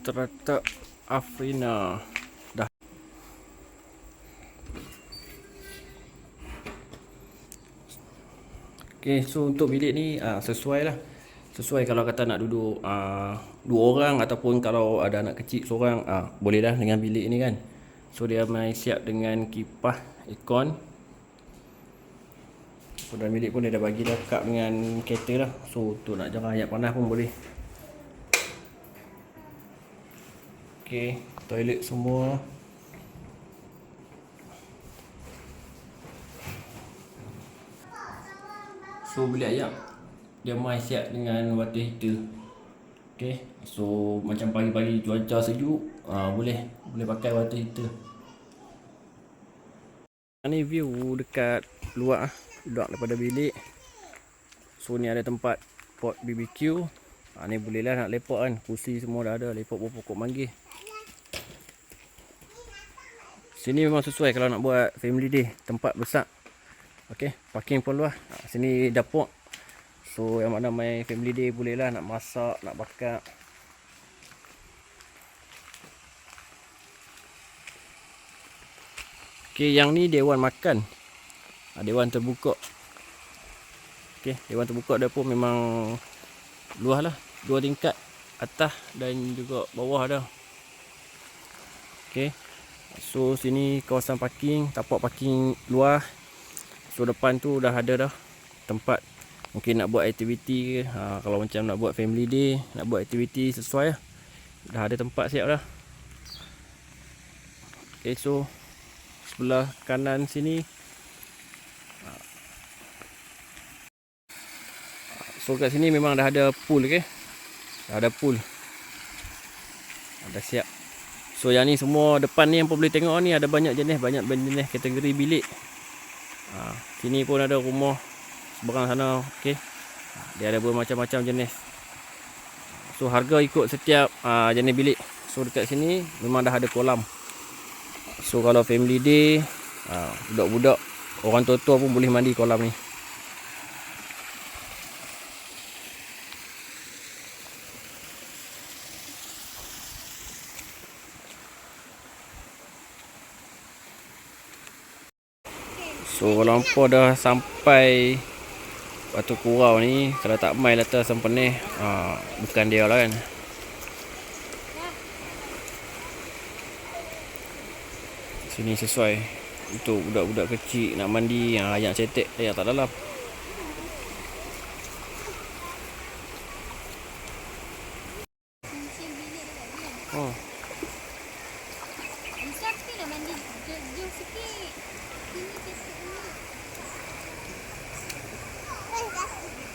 Terletak Afrina Dah. Okay, so untuk bilik ni uh, sesuai lah. Sesuai kalau kata nak duduk uh, Dua orang ataupun kalau ada anak kecil seorang uh, Boleh dah dengan bilik ni kan. So dia main siap dengan kipas aircon Dalam bilik pun dia dah bagi dah kap dengan kereta lah. So untuk nak jangan ayat panas pun boleh. Okay, toilet semua. So bilik ayam Dia main siap dengan water heater. Okay So macam pagi-pagi cuaca sejuk uh, Boleh Boleh pakai water heater. Ni view dekat luar Luar daripada bilik So ni ada tempat pot BBQ ha, Ni boleh lah nak lepak kan Kursi semua dah ada Lepak bawah pokok manggis Sini memang sesuai kalau nak buat family day Tempat besar Okay, parking pun luas. Ha, sini dapur. So yang mana main family day boleh lah nak masak, nak bakar. Okay, yang ni dewan makan. Ha, dewan terbuka. Okay, dewan terbuka dia pun memang luas lah. Dua tingkat. Atas dan juga bawah dah. Okay. So sini kawasan parking, tapak parking luas. So depan tu dah ada dah tempat mungkin nak buat aktiviti ke. Ha, kalau macam nak buat family day, nak buat aktiviti sesuai lah. Dah ada tempat siap dah. Okay, so sebelah kanan sini So kat sini memang dah ada pool ke. Dah ada pool. Dah siap. So yang ni semua depan ni yang pun boleh tengok ni ada banyak jenis, banyak jenis kategori bilik. Ha, sini pun ada rumah seberang sana okey. Ha, dia ada bermacam-macam jenis. So harga ikut setiap uh, jenis bilik. So dekat sini memang dah ada kolam. So kalau family day, uh, budak-budak, orang tua-tua pun boleh mandi kolam ni. So kalau hampa dah sampai Batu Kurau ni Kalau tak main lata sempenih ha, Bukan dia lah kan. Sini sesuai Untuk budak-budak kecil nak mandi ha, Yang cetek Yang tak dalam Oh. Bisa sikit nak mandi Thank you.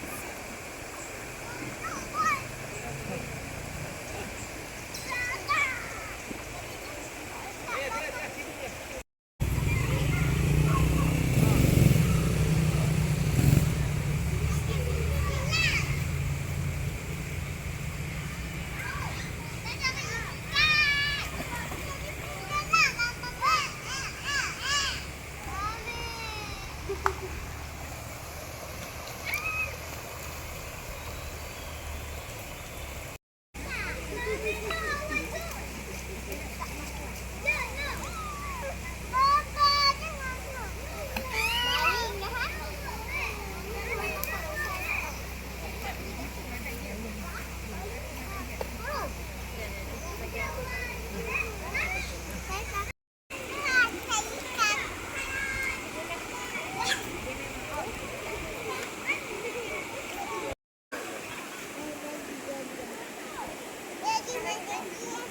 Sikit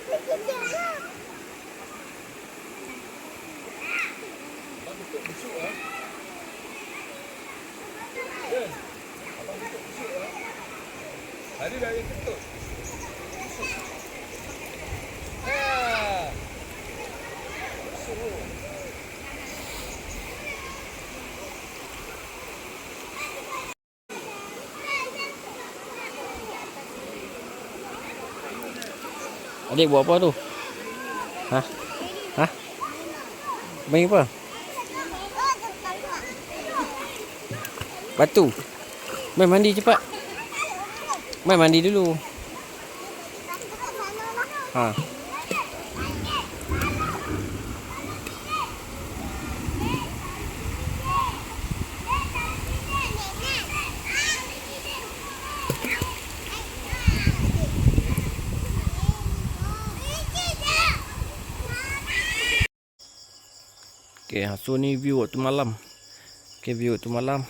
Ini kecil ni Hari dari ketut. Adik buat apa tu? Ha? Ha? Main apa? Batu. Mai mandi cepat. Mai mandi dulu. Ha. Okay, so ni view waktu malam. Okay, view waktu malam.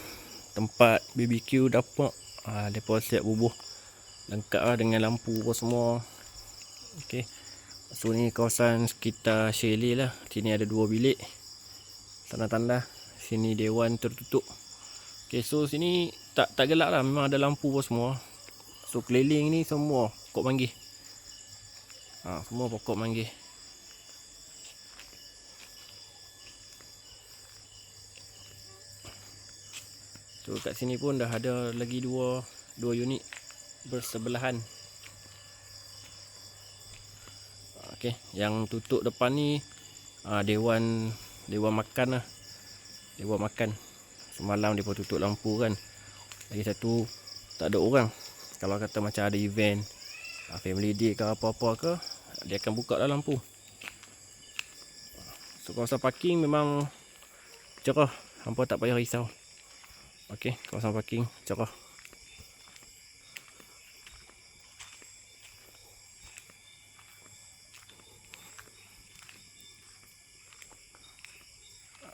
Tempat BBQ dapur. Ah, depa siap bubuh. Lengkap lah dengan lampu apa semua. Okay. So ni kawasan sekitar chalet lah. Sini ada dua bilik. Tanda-tanda. Sini dewan tertutup. Okay, so sini tak tak gelap lah. Memang ada lampu apa semua. So keliling ni semua pokok manggis. Ha, semua pokok manggis. So kat sini pun dah ada lagi dua dua unit bersebelahan. Okey, yang tutup depan ni ah, dewan dewan makan lah. Dewan makan. Semalam dia pun tutup lampu kan. Lagi satu tak ada orang. Kalau kata macam ada event ah, family day ke apa-apa ke dia akan buka lah lampu. So kawasan parking memang cerah. Hampa tak payah risau. Okey, kawasan parking cerah.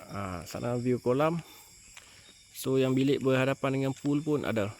Ah, sana view kolam. So yang bilik berhadapan dengan pool pun ada.